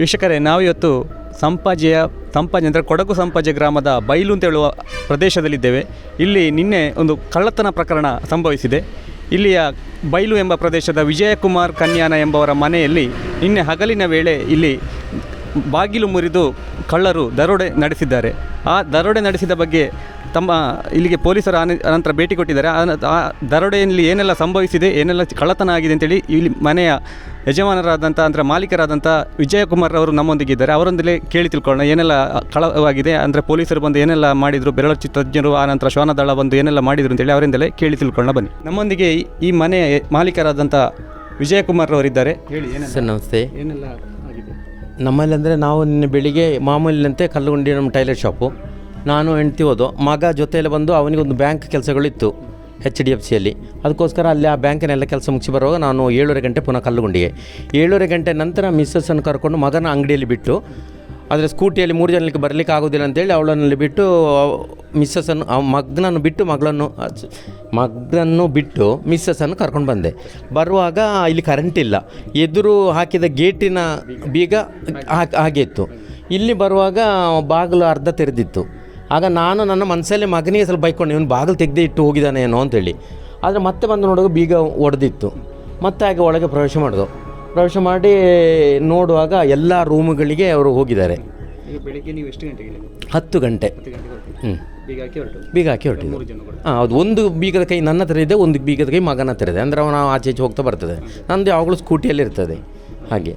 ವೀಕ್ಷಕರೇ ನಾವು ಇವತ್ತು ಸಂಪಾಜೆಯ, ಸಂಪಾಜೆ ಅಂದರೆ ಕೊಡಗು ಸಂಪಾಜೆ ಗ್ರಾಮದ ಬೈಲು ಅಂತ ಹೇಳುವ ಪ್ರದೇಶದಲ್ಲಿದ್ದೇವೆ. ಇಲ್ಲಿ ನಿನ್ನೆ ಒಂದು ಕಳ್ಳತನ ಪ್ರಕರಣ ಸಂಭವಿಸಿದೆ. ಇಲ್ಲಿಯ ಬೈಲು ಎಂಬ ಪ್ರದೇಶದ ವಿಜಯಕುಮಾರ್ ಕನ್ಯಾನ ಎಂಬವರ ಮನೆಯಲ್ಲಿ ನಿನ್ನೆ ಹಗಲಿನ ವೇಳೆ ಇಲ್ಲಿ ಬಾಗಿಲು ಮುರಿದು ಕಳ್ಳರು ದರೋಡೆ ನಡೆಸಿದ್ದಾರೆ. ಆ ದರೋಡೆ ನಡೆಸಿದ ಬಗ್ಗೆ ತಮ್ಮ ಇಲ್ಲಿಗೆ ಪೊಲೀಸರು ನಂತರ ಅನಂತರ ಭೇಟಿ ಕೊಟ್ಟಿದ್ದಾರೆ. ಆ- ಆ ದರೋಡೆಯಲ್ಲಿ ಏನೆಲ್ಲ ಸಂಭವಿಸಿದೆ ಏನೆಲ್ಲ ಕಳ್ಳತನ ಆಗಿದೆ ಅಂತೇಳಿ ಇಲ್ಲಿ ಮನೆಯ ಯಜಮಾನರಾದಂಥ ಅಂದರೆ ಮಾಲೀಕರಾದಂಥ ವಿಜಯಕುಮಾರ್ ಅವರು ನಮ್ಮೊಂದಿಗಿದ್ದಾರೆ ಅವರೊಂದಿಗೆ ಕೇಳಿ ತಿಳ್ಕೊಳ್ಳೋಣ ಏನೆಲ್ಲ ಕಳವಾಗಿದೆ. ಅಂದರೆ ಪೊಲೀಸರು ಬಂದು ಏನೆಲ್ಲ ಮಾಡಿದರು ಬೆರಳಚ್ಚು ತಜ್ಞರು ಆನಂತರ ಶ್ವಾನದಳ ಬಂದು ಏನೆಲ್ಲ ಮಾಡಿದರು ಅಂತೇಳಿ ಅವರಿಂದಲೇ ಕೇಳಿ ತಿಳ್ಕೊಳ್ಳೋಣ ಬನ್ನಿ. ನಮ್ಮೊಂದಿಗೆ ಈ- ಮನೆಯ ಮಾಲೀಕರಾದಂಥ ವಿಜಯಕುಮಾರ್ ಅವರಿದ್ದಾರೆ. ಹೇಳಿ ಸರ್ ನಮಸ್ತೆ. ಏನೆಲ್ಲ ಆಗಿದೆ? ನಮ್ಮಲ್ಲಿ ಅಂದರೆ ನಾವು ನಿನ್ನೆ ಬೆಳಿಗ್ಗೆ ಮಾಮೂಲಿನಂತೆ ಕಲ್ಲುಗುಂಡಿ ನಮ್ಮ ಟೈಲರ್ ಶಾಪು. ನಾನು ಹೆಂಡ್ತಿ ಹೋದು ಮಗ ಜೊತೆಯಲ್ಲಿ ಬಂದು ಅವನಿಗೆ ಒಂದು ಬ್ಯಾಂಕ್ ಕೆಲಸಗಳಿತ್ತು ಎಚ್ ಡಿ ಎಫ್ ಸಿಯಲ್ಲಿ. ಅದಕ್ಕೋಸ್ಕರ ಅಲ್ಲಿ ಆ ಬ್ಯಾಂಕಿನೆಲ್ಲ ಕೆಲಸ ಮುಗಿಸಿ ಬರುವಾಗ ನಾನು ಏಳೂವರೆ ಗಂಟೆ ಪುನಃ ಕಲ್ಲುಗುಂಡಿಗೆ ಏಳೂವರೆ ಗಂಟೆ ನಂತರ ಮಿಸ್ಸಸ್ಸನ್ನು ಕರ್ಕೊಂಡು ಮಗನ ಅಂಗಡಿಯಲ್ಲಿ ಬಿಟ್ಟು, ಆದರೆ ಸ್ಕೂಟಿಯಲ್ಲಿ ಮೂರು ಜನಕ್ಕೆ ಬರಲಿಕ್ಕೆ ಆಗೋದಿಲ್ಲ ಅಂತೇಳಿ ಅವಳನ್ನಲ್ಲಿ ಬಿಟ್ಟು ಮಿಸ್ಸಸ್ಸನ್ನು ಮಗ್ನನ್ನು ಬಿಟ್ಟು ಮಗಳನ್ನು ಮಗ್ನನ್ನು ಬಿಟ್ಟು ಮಿಸ್ಸಸ್ಸನ್ನು ಕರ್ಕೊಂಡು ಬಂದೆ. ಬರುವಾಗ ಇಲ್ಲಿ ಕರೆಂಟ್ ಇಲ್ಲ. ಎದುರು ಹಾಕಿದ ಗೇಟಿನ ಬೀಗ ಹಾಗೆ ಇತ್ತು. ಇಲ್ಲಿ ಬರುವಾಗ ಬಾಗಿಲು ಅರ್ಧ ತೆರೆದಿತ್ತು. ಆಗ ನಾನು ನನ್ನ ಮನಸ್ಸಲ್ಲಿ ಮಗನಿಗೆ ಸ್ವಲ್ಪ ಬೈಕೊಂಡು ಇವನು ಬಾಗಿಲು ತೆಗೆದೇ ಇಟ್ಟು ಹೋಗಿದ್ದಾನೇನೋ ಅಂತೇಳಿ. ಆದರೆ ಮತ್ತೆ ಬಂದು ನೋಡುವಾಗ ಬೀಗ ಒಡೆದಿತ್ತು. ಮತ್ತೆ ಹಾಗೆ ಒಳಗೆ ಪ್ರವೇಶ ಮಾಡಿದ್ರು ಪ್ರವೇಶ ಮಾಡಿ ನೋಡುವಾಗ ಎಲ್ಲ ರೂಮುಗಳಿಗೆ ಅವರು ಹೋಗಿದ್ದಾರೆ. ಬೆಳಿಗ್ಗೆ ನೀವು ಎಷ್ಟು ಗಂಟೆಗೆ ಹತ್ತು ಗಂಟೆ. ಹ್ಞೂ ಬೀಗ ಹಾಕಿ ಹೊರಟು? ಬೀಗ ಹಾಕಿ ಹೊರಟಿದ್ದು. ಹಾಂ ಹೌದು ಒಂದು ಬೀಗದ ಕೈ ನನ್ನ ಹತ್ರ ಇದೆ ಒಂದು ಬೀಗದ ಕೈ ಮಗನ ಹತ್ರ ಇದೆ. ಅಂದರೆ ಅವನು ಆಚೆ ಈಚೆ ಹೋಗ್ತಾ ಬರ್ತದೆ. ನಂದು ಯಾವಾಗಲೂ ಸ್ಕೂಟಿಯಲ್ಲಿ ಇರ್ತದೆ. ಹಾಗೆ.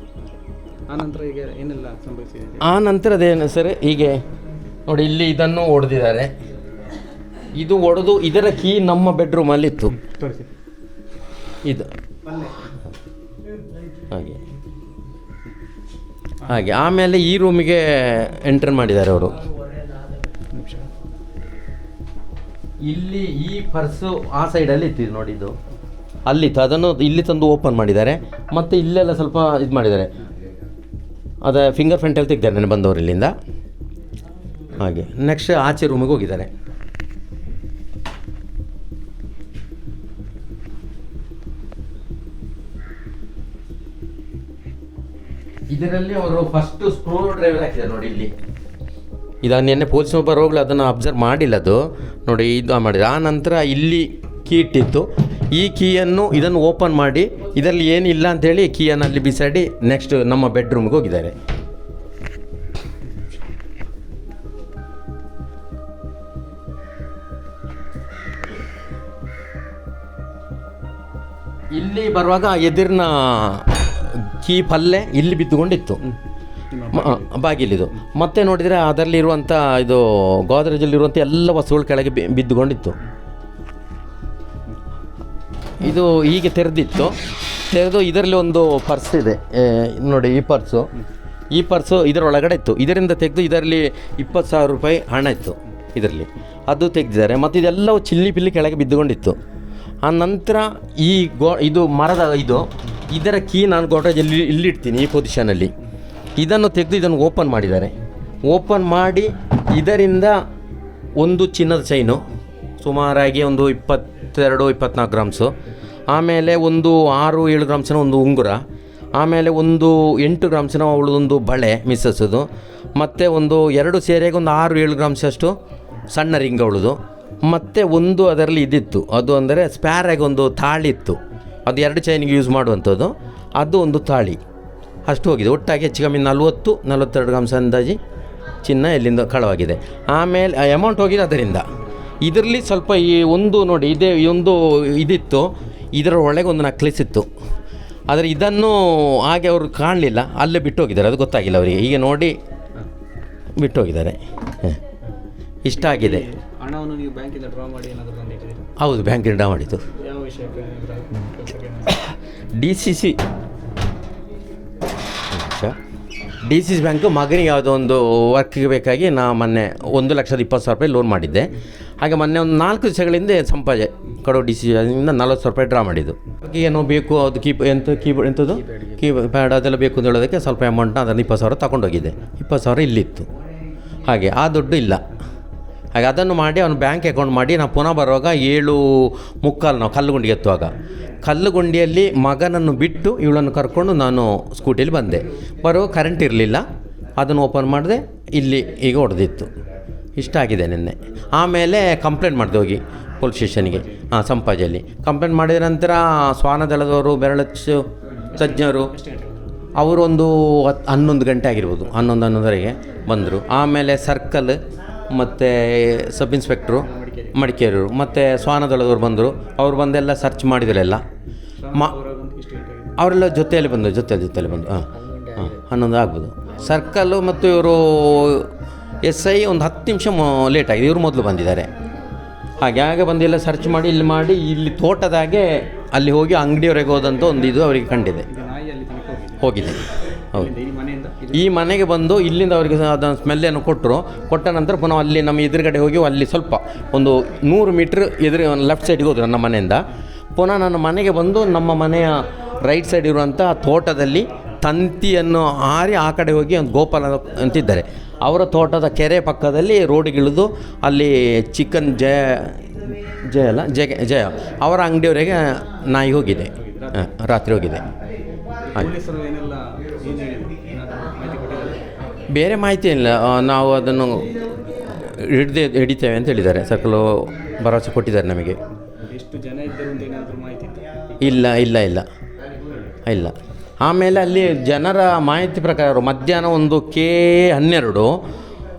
ಆನಂತರ ಈಗ ಏನೆಲ್ಲ ಸಂಭವಿಸಿದೆ? ಆ ಸರ್ ಹೀಗೆ ನೋಡಿ ಇಲ್ಲಿ ಇದನ್ನು ಒಡೆದಿದ್ದಾರೆ. ಇದು ಒಡೆದು ಇದರ ಕೀ ನಮ್ಮ ಬೆಡ್ರೂಮಲ್ಲಿ ಇತ್ತು ತೋರಿಸಿ. ಇದು. ಹಾಗೆ. ಹಾಗೆ ಆಮೇಲೆ ಈ ರೂಮಿಗೆ ಎಂಟರ್ ಮಾಡಿದ್ದಾರೆ ಅವರು. ಇಲ್ಲಿ ಈ ಪರ್ಸು ಆ ಸೈಡಲ್ಲಿ ಇತ್ತು ನೋಡಿ ಇದು. ಅಲ್ಲಿತ್ತು ಅದನ್ನು ಇಲ್ಲಿ ತಂದು ಓಪನ್ ಮಾಡಿದ್ದಾರೆ. ಮತ್ತು ಇಲ್ಲೆಲ್ಲ ಸ್ವಲ್ಪ ಇದು ಮಾಡಿದ್ದಾರೆ. ಅದೇ ಫಿಂಗರ್ ಪ್ರಿಂಟಲ್ಲಿ ತೆಗ್ದಾರೆ ನಾನು ಬಂದವರು ಇಲ್ಲಿಂದ. ಹಾಗೆ. ನೆಕ್ಸ್ಟ್ ಆಚೆ ರೂಮಿಗೆ ಹೋಗಿದ್ದಾರೆ. ಇದರಲ್ಲಿ ಅವರು ಫಸ್ಟ್ ಸ್ಕ್ರೂ ಡ್ರೈವರ್ ಹಾಕಿದ್ದಾರೆ ನೋಡಿ ಇಲ್ಲಿ. ಇದು ನಿನ್ನೆ ಪೊಲೀಸ್ ಬರುವಾಗಲೂ ಅದನ್ನು ಅಬ್ಸರ್ವ್ ಮಾಡಿಲ್ಲ ಅದು. ನೋಡಿ ಇದು ಮಾಡಿದೆ ಆ ನಂತರ ಇಲ್ಲಿ ಕೀ ಇಟ್ಟಿತ್ತು. ಈ ಕೀಯನ್ನು ಇದನ್ನು ಓಪನ್ ಮಾಡಿ ಇದರಲ್ಲಿ ಏನಿಲ್ಲ ಅಂತೇಳಿ ಕೀಯನ್ನು ಅಲ್ಲಿ ಬಿಸಾಡಿ ನೆಕ್ಸ್ಟ್ ನಮ್ಮ ಬೆಡ್ರೂಮ್ಗೆ ಹೋಗಿದ್ದಾರೆ. ಇಲ್ಲಿ ಬರುವಾಗ ಎದುರಿನ ಕೀ ಪಲ್ಲೆ ಇಲ್ಲಿ ಬಿದ್ದುಕೊಂಡಿತ್ತು. ಬಾಗಿಲಿದು. ಮತ್ತೆ ನೋಡಿದರೆ ಅದರಲ್ಲಿರುವಂಥ ಇದು ಗೋದ್ರೇಜಲ್ಲಿರುವಂಥ ಎಲ್ಲ ವಸ್ತುಗಳು ಕೆಳಗೆ ಬಿದ್ದುಕೊಂಡಿತ್ತು. ಇದು ಹೀಗೆ ತೆರೆದಿತ್ತು. ತೆರೆದು ಇದರಲ್ಲಿ ಒಂದು ಪರ್ಸ್ ಇದೆ. ನೋಡಿ ಈ ಪರ್ಸು. ಈ ಪರ್ಸು ಇದರೊಳಗಡೆ ಇತ್ತು. ಇದರಿಂದ ತೆಗೆದು ಇದರಲ್ಲಿ ಇಪ್ಪತ್ತು ಸಾವಿರ ರೂಪಾಯಿ ಹಣ ಇತ್ತು ಇದರಲ್ಲಿ. ಅದು ತೆಗೆದಿದ್ದಾರೆ. ಮತ್ತು ಇದೆಲ್ಲವೂ ಚಿಲ್ಲಿ ಪಿಲ್ಲಿ ಕೆಳಗೆ ಬಿದ್ದುಕೊಂಡಿತ್ತು. ಆ ನಂತರ ಈ ಗೋ, ಇದು ಮರದ ಇದು, ಇದರ ಕೀ ನಾನು ಗೋಡ್ರೇಜಲ್ಲಿ ಇಲ್ಲಿಡ್ತೀನಿ ಈ ಪೊಸಿಷನಲ್ಲಿ ಇದನ್ನು ತೆಗೆದು ಇದನ್ನು ಓಪನ್ ಮಾಡಿದ್ದಾರೆ. ಓಪನ್ ಮಾಡಿ ಇದರಿಂದ ಒಂದು ಚಿನ್ನದ ಚೈನು ಸುಮಾರಾಗಿ ಒಂದು ಇಪ್ಪತ್ತೆರಡು, ಇಪ್ಪತ್ನಾಲ್ಕು ಗ್ರಾಮ್ಸು ಆಮೇಲೆ ಒಂದು ಆರು, ಏಳು ಗ್ರಾಮ್ಸಿನ ಒಂದು ಉಂಗುರ. ಆಮೇಲೆ ಒಂದು ಎಂಟು ಗ್ರಾಮ್ಸಿನ ಅವಳದೊಂದು ಬಳೆ ಮಿಸ್ಸಸ್ಸದು ಮತ್ತು ಒಂದು ಎರಡು ಸೇರೆಗೆ ಒಂದು ಆರು, ಏಳು ಗ್ರಾಮ್ಸಷ್ಟು ಸಣ್ಣ ರಿಂಗ್ ಅವಳದು. ಮತ್ತು ಒಂದು ಅದರಲ್ಲಿ ಇದಿತ್ತು. ಅದು ಅಂದರೆ ಸ್ಪ್ಯಾರಾಗಿ ಒಂದು ತಾಳಿ ಇತ್ತು. ಅದು ಎರಡು ಚೈನಿಗೆ ಯೂಸ್ ಮಾಡುವಂಥದ್ದು. ಅದು ಒಂದು ತಾಳಿ. ಅಷ್ಟು ಹೋಗಿದೆ. ಒಟ್ಟಾಗಿ ಹೆಚ್ಚು ಕಮ್ಮಿ ನಲವತ್ತು, ನಲವತ್ತೆರಡು ಗ್ರಾಮ್ಸ್ ಅಂದಾಜಿ ಚಿನ್ನ ಎಲ್ಲಿಂದ ಕಳವಾಗಿದೆ. ಆಮೇಲೆ ಅಮೌಂಟ್ ಹೋಗಿದೆ ಅದರಿಂದ. ಇದರಲ್ಲಿ ಸ್ವಲ್ಪ ಈ ಒಂದು ನೋಡಿ, ಇದೇ ಒಂದು ಇದಿತ್ತು. ಇದರ ಒಳಗೆ ಒಂದು ನಕ್ಲಿಸ್ ಇತ್ತು ಆದರೆ ಇದನ್ನು ಹಾಗೆ ಅವರು ಕಾಣಲಿಲ್ಲ. ಅಲ್ಲೇ ಬಿಟ್ಟು ಹೋಗಿದ್ದಾರೆ. ಅದು ಗೊತ್ತಾಗಿಲ್ಲ ಅವರಿಗೆ. ಈಗ ನೋಡಿ, ಬಿಟ್ಟು ಹೋಗಿದ್ದಾರೆ. ಇಷ್ಟ ಆಗಿದೆ. ಹಣವನ್ನು ನೀವು ಬ್ಯಾಂಕಿಂದ ಡ್ರಾ ಮಾಡಿ ಏನಾದರೂ ತಂದಿಟ್ಟಿದ್ದೀರಾ? ಹೌದು ಬ್ಯಾಂಕಿಂದ ಡ್ರಾ ಮಾಡಿದ್ದು. ಯಾವ ವಿಷಯಕ್ಕೆ D C C D C C bank ಮಗನಿಗೆ ಯಾವುದೋ ಒಂದು ವರ್ಕಿಗೆ ಬೇಕಾಗಿ ನಾ ಮೊನ್ನೆ ಒಂದು ಲಕ್ಷದ ಇಪ್ಪತ್ತು ಸಾವಿರ ರೂಪಾಯಿ ಲೋನ್ ಮಾಡಿದ್ದೆ. ಹಾಗೆ ಮೊನ್ನೆ ಒಂದು ನಾಲ್ಕು ದಿವಸಗಳಿಂದ ಸಂಪಾದೆ ಕಡೋ ಡಿ ಸಿ ಇಂದ ನಲ್ವತ್ತು ಸಾವಿರ ರೂಪಾಯಿ ಡ್ರಾ ಮಾಡಿದ್ದು. ಏನೋ ಬೇಕು ಅದು ಕೀಪ್ ಎಂತ ಕೀಬೋರ್ಡ್ ಎಂಥದ್ದು ಕೀ ಪ್ಯಾಡ್ ಅದೆಲ್ಲ ಬೇಕು ಅಂತ ಹೇಳೋದಕ್ಕೆ ಸ್ವಲ್ಪ ಅಮೌಂಟ್ನ ಅದನ್ನು ಇಪ್ಪತ್ತು ಸಾವಿರ ತಗೊಂಡೋಗಿದ್ದೆ. ಇಪ್ಪತ್ತು ಸಾವಿರ ಇಲ್ಲಿತ್ತು. ಹಾಗೆ ಆ ದುಡ್ಡು ಇಲ್ಲ. ಹಾಗೆ ಅದನ್ನು ಮಾಡಿ ಅವನು ಬ್ಯಾಂಕ್ ಅಕೌಂಟ್ ಮಾಡಿ ನಾವು ಪುನಃ ಬರುವಾಗ ಏಳು ಮುಕ್ಕಾಲು ನಾವು ಕಲ್ಲುಗುಂಡಿ ಎತ್ತುವಾಗ. ಕಲ್ಲುಗುಂಡಿಯಲ್ಲಿ ಮಗನನ್ನು ಬಿಟ್ಟು ಇವಳನ್ನು ಕರ್ಕೊಂಡು ನಾನು ಸ್ಕೂಟಿಯಲ್ಲಿ ಬಂದೆ. ಬರೋ ಕರೆಂಟ್ ಇರಲಿಲ್ಲ. ಅದನ್ನು ಓಪನ್ ಮಾಡಿದೆ, ಇಲ್ಲಿ ಈಗ ಹೊಡೆದಿತ್ತು. ಇಷ್ಟ ಆಗಿದೆ ನಿನ್ನೆ. ಆಮೇಲೆ ಕಂಪ್ಲೇಂಟ್ ಮಾಡಿದೆ ಹೋಗಿ ಪೊಲೀಸ್ ಸ್ಟೇಷನ್ಗೆ ಹಾಂ ಸಂಪಾಜಲ್ಲಿ ಕಂಪ್ಲೇಂಟ್ ಮಾಡಿದ ನಂತರ ಶ್ವಾನದಳದವರು ಬೆರಳಚ್ಚು ತಜ್ಞರು, ಅವರೊಂದು ಹನ್ನೊಂದು ಗಂಟೆ ಆಗಿರ್ಬೋದು. ಹನ್ನೊಂದು, ಹನ್ನೊಂದರೆಗೆ ಬಂದರು. ಆಮೇಲೆ ಸರ್ಕಲ್ ಮತ್ತು ಸಬ್ ಇನ್ಸ್ಪೆಕ್ಟ್ರು ಮಡಿಕೇರಿಯವರು ಮತ್ತು ಸ್ವಾನದೊಳದವ್ರು ಬಂದರು. ಅವ್ರು ಬಂದೆಲ್ಲ ಸರ್ಚ್ ಮಾಡಿದರೆಲ್ಲ ಮ ಅವರೆಲ್ಲ ಜೊತೆಯಲ್ಲಿ ಬಂದರು ಜೊತೆ ಜೊತೆಯಲ್ಲಿ ಬಂದು ಹಾಂ ಹಾಂ ಹನ್ನೊಂದು ಆಗ್ಬೋದು. ಸರ್ಕಲ್ಲು ಮತ್ತು ಇವರು ಎಸ್ ಐ ಒಂದು ಹತ್ತು ನಿಮಿಷ ಲೇಟ್ ಆಗಿದೆ. ಇವರು ಮೊದಲು ಬಂದಿದ್ದಾರೆ. ಹಾಗೆ ಆಗ ಬಂದು ಎಲ್ಲ ಸರ್ಚ್ ಮಾಡಿ ಇಲ್ಲಿ ಮಾಡಿ ಇಲ್ಲಿ ತೋಟದಾಗೆ ಅಲ್ಲಿ ಹೋಗಿ ಅಂಗಡಿಯವರೆಗೆ ಹೋದಂಥ ಒಂದು ಇದು ಅವರಿಗೆ ಕಂಡಿದೆ. ಹೋಗಿದೆ. ಹೌದು. ಈ ಮನೆಗೆ ಬಂದು ಇಲ್ಲಿಂದ ಅವರಿಗೆ ಅದನ್ನು ಸ್ಮೆಲ್ಲನ್ನು ಕೊಟ್ಟರು. ಕೊಟ್ಟ ನಂತರ ಪುನಃ ಅಲ್ಲಿ ನಮ್ಮ ಎದುರುಗಡೆ ಹೋಗಿ ಅಲ್ಲಿ ಸ್ವಲ್ಪ ಒಂದು ನೂರು ಮೀಟ್ರ್ ಎದುರು ಲೆಫ್ಟ್ ಸೈಡಿಗೆ ಹೋದರು ನನ್ನ ಮನೆಯಿಂದ. ಪುನಃ ನನ್ನ ಮನೆಗೆ ಬಂದು ನಮ್ಮ ಮನೆಯ ರೈಟ್ ಸೈಡ್ ಇರುವಂಥ ತೋಟದಲ್ಲಿ ತಂತಿಯನ್ನು ಹಾರಿ ಆ ಕಡೆ ಹೋಗಿ ಒಂದು ಗೋಪಾಲ ಅಂತಿದ್ದಾರೆ. ಅವರ ತೋಟದ ಕೆರೆ ಪಕ್ಕದಲ್ಲಿ ರೋಡಿಗಿಳಿದು ಅಲ್ಲಿ ಚಿಕನ್ ಜಯ ಜಯ ಅಲ್ಲ, ಜಯ ಜಯ ಅವರ ಅಂಗಡಿಯವರಿಗೆ ನಾಯಿ ಹೋಗಿದೆ. ರಾತ್ರಿ ಹೋಗಿದೆ. ಹಾಗೆ ಬೇರೆ ಮಾಹಿತಿ ಇಲ್ಲ. ನಾವು ಅದನ್ನು ಹಿಡ್ದೆ ಹಿಡಿತೇವೆ ಅಂತ ಹೇಳಿದ್ದಾರೆ. ಸರ್ಕಲು ಭರವಸೆ ಕೊಟ್ಟಿದ್ದಾರೆ ನಮಗೆ. ಎಷ್ಟು ಜನ ಇದ್ದರು ಅಂತ ಏನಾದರೂ ಮಾಹಿತಿ ಇಲ್ಲ ಇಲ್ಲ ಇಲ್ಲ. ಇಲ್ಲ. ಆಮೇಲೆ ಅಲ್ಲಿ ಜನರ ಮಾಹಿತಿ ಪ್ರಕಾರ ಮಧ್ಯಾಹ್ನ ಒಂದು ಕೆ ಹನ್ನೆರಡು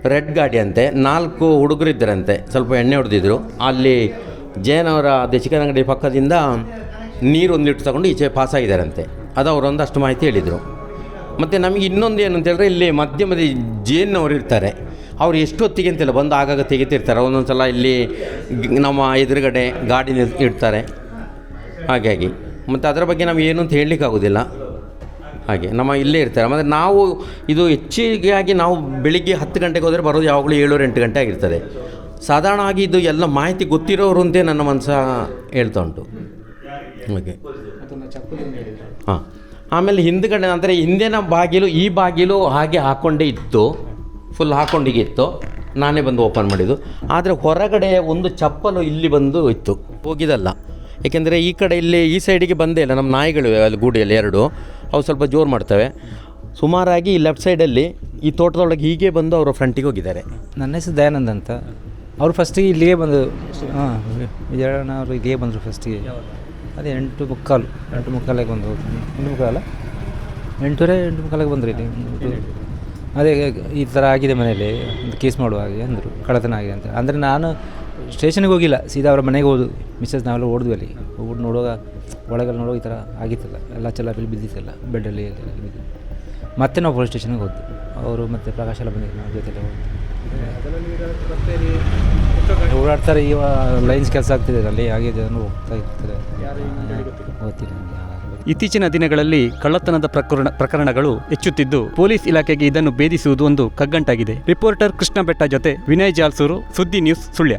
ರೆಡ್ ಗಾಡಿ ಅಂತೆ ನಾಲ್ಕು ಹುಡುಗರು ಇದ್ದರಂತೆ ಸ್ವಲ್ಪ ಎಣ್ಣೆ ಹೊಡೆದಿದ್ರು. ಅಲ್ಲಿ ಜಯನವರ ಅದೇ ಚಿಕನ್ ಅಂಗಡಿ ಪಕ್ಕದಿಂದ ನೀರು ಒಂದು ಲೀಟ್ರ್ ತಗೊಂಡು ಈಚೆ ಪಾಸ್ ಆಗಿದ್ದಾರಂತೆ ಅದು ಅವರೊಂದಷ್ಟು ಮಾಹಿತಿ ಹೇಳಿದರು. ಮತ್ತು ನಮಗೆ ಇನ್ನೊಂದು ಏನು ಅಂತ ಹೇಳಿದ್ರೆ ಇಲ್ಲಿ ಮಧ್ಯ ಮಧ್ಯೆ ಜೇನವರು ಇರ್ತಾರೆ. ಅವ್ರು ಎಷ್ಟೊತ್ತಿಗೆ ಅಂತಿಲ್ಲ ಬಂದು ಆಗಾಗ ತೆಗಿತಿರ್ತಾರೆ. ಒಂದೊಂದು ಸಲ ಇಲ್ಲಿ ನಮ್ಮ ಎದುರುಗಡೆ ಗಾಡಿ ಇಡ್ತಾರೆ. ಹಾಗಾಗಿ ಮತ್ತು ಅದರ ಬಗ್ಗೆ ನಾವು ಏನು ಅಂತ ಹೇಳಲಿಕ್ಕಾಗೋದಿಲ್ಲ. ಹಾಗೆ ನಮ್ಮ ಇಲ್ಲೇ ಇರ್ತಾರೆ. ಮತ್ತು ನಾವು ಇದು ಹೆಚ್ಚಿಗೆ ಆಗಿ ನಾವು ಬೆಳಿಗ್ಗೆ ಹತ್ತು ಗಂಟೆಗೆ ಹೋದರೆ ಬರೋದು ಯಾವಾಗಲೂ ಏಳು ಎಂಟು ಗಂಟೆ ಆಗಿರ್ತದೆ. ಆಗಿ ಇದು ಎಲ್ಲ ಮಾಹಿತಿ ಗೊತ್ತಿರೋರು ಅಂತೇ ನನ್ನ ಮನಸ್ಸ ಹೇಳ್ತಾ ಉಂಟು. ಹಾಗೆ. ಹಾಂ. ಆಮೇಲೆ ಹಿಂದ್ಗಡೆ ಅಂದರೆ ಹಿಂದಿನ ಬಾಗಿಲು, ಈ ಬಾಗಿಲು ಹಾಗೆ ಹಾಕ್ಕೊಂಡೇ ಇತ್ತು. ಫುಲ್ ಹಾಕೊಂಡಿಗೆ ಇತ್ತು. ನಾನೇ ಬಂದು ಓಪನ್ ಮಾಡಿದ್ದು. ಆದರೆ ಹೊರಗಡೆ ಒಂದು ಚಪ್ಪಲು ಇಲ್ಲಿ ಬಂದು ಇತ್ತು. ಹೋಗಿದಲ್ಲ ಏಕೆಂದರೆ ಈ ಕಡೆ ಇಲ್ಲಿ ಈ ಸೈಡಿಗೆ ಬಂದೇ ಇಲ್ಲ. ನಮ್ಮ ನಾಯಿಗಳಿವೆ ಅಲ್ಲಿ ಗೂಡಿಯಲ್ಲಿ ಎರಡು. ಅವು ಸ್ವಲ್ಪ ಜೋರು ಮಾಡ್ತವೆ. ಸುಮಾರಾಗಿ ಈ ಲೆಫ್ಟ್ ಸೈಡಲ್ಲಿ ಈ ತೋಟದೊಳಗೆ ಹೀಗೆ ಬಂದು ಅವರ ಫ್ರಂಟಿಗೆ ಹೋಗಿದ್ದಾರೆ. ನನ್ನ ಹೆಸರು ದಯಾನಂದ್ ಅಂತ. ಅವರು ಫಸ್ಟಿಗೆ ಇಲ್ಲಿಗೆ ಬಂದು, ಹಾಂ ಅವರು ಇಲ್ಲಿಗೆ ಬಂದರು ಫಸ್ಟಿಗೆ ಅದೇ ಎಂಟು ಮುಕ್ಕಾಲು. ಎಂಟು ಮುಕ್ಕಾಲಿಗೆ ಬಂದು ಎಂಟು ಮುಕ್ಕಾಲ? ಎಂಟೂವರೆ ಎಂಟು ಮುಕ್ಕಾಲಿಗೆ ಬಂದರು ಇಲ್ಲಿ. ಅದೇ ಈ ಥರ ಆಗಿದೆ ಮನೇಲಿ ಒಂದು ಕೇಸ್ ಮಾಡುವಾಗೆ ಅಂದರು. ಕಳ್ಳತನ ಆಗಿದೆ ಅಂತ. ಅಂದರೆ ನಾನು ಸ್ಟೇಷನ್ಗೆ ಹೋಗಿಲ್ಲ. ಸೀದಾ ಅವರ ಮನೆಗೆ ಹೋದು. ಮಿಸ್ಸಸ್ ನಾವೆಲ್ಲ ಓಡಿದ್ವಿ ಅಲ್ಲಿ. ಹೋಗ್ಬಿಟ್ಟು ನೋಡುವಾಗ ಒಳಗೆಲ್ಲ ನೋಡುವಾಗ ಈ ಥರ ಆಗಿತ್ತಲ್ಲ. ಎಲ್ಲ ಚೆಲ್ಲ ಬಿಲ್ ಬಿದ್ದಿತ್ತಲ್ಲ. ಬೆಡ್ಡಲ್ಲಿ ಬಿದ್ದು ಮತ್ತೆ ನಾವು ಪೊಲೀಸ್ ಸ್ಟೇಷನ್ಗೆ ಹೋದ್ವಿ. ಅವರು ಮತ್ತು ಪ್ರಕಾಶ್ ಎಲ್ಲ ಬಂದಿದ್ದು ನಾವು ಜೊತೆಲ್ಲ ಹೋದ್ವಿ. ಓಡಾಡ್ತಾರೆ ಈ ಲೈನ್ಸ್ ಕೆಲಸ ಆಗ್ತಿದೆ ಅಲ್ಲಿ ಹಾಗೆ ಜನರು ಹೋಗ್ತಾ ಇರ್ತಾರೆ. ಗೊತ್ತಿಲ್ಲ ಇತ್ತೀಚಿನ ದಿನಗಳಲ್ಲಿ ಕಳ್ಳತನದ ಪ್ರಕರಣ ಪ್ರಕರಣಗಳು ಹೆಚ್ಚುತ್ತಿದ್ದು ಪೊಲೀಸ್ ಇಲಾಖೆಗೆ ಇದನ್ನು ಭೇದಿಸುವುದು ಒಂದು ಕಗ್ಗಂಟಾಗಿದೆ. ರಿಪೋರ್ಟರ್ ಕೃಷ್ಣ ಬೆಟ್ಟ ಜೊತೆ ವಿನಯ್ ಜಾಲ್ಸೂರು ಸುದ್ದಿ ನ್ಯೂಸ್ ಸುಳ್ಯ.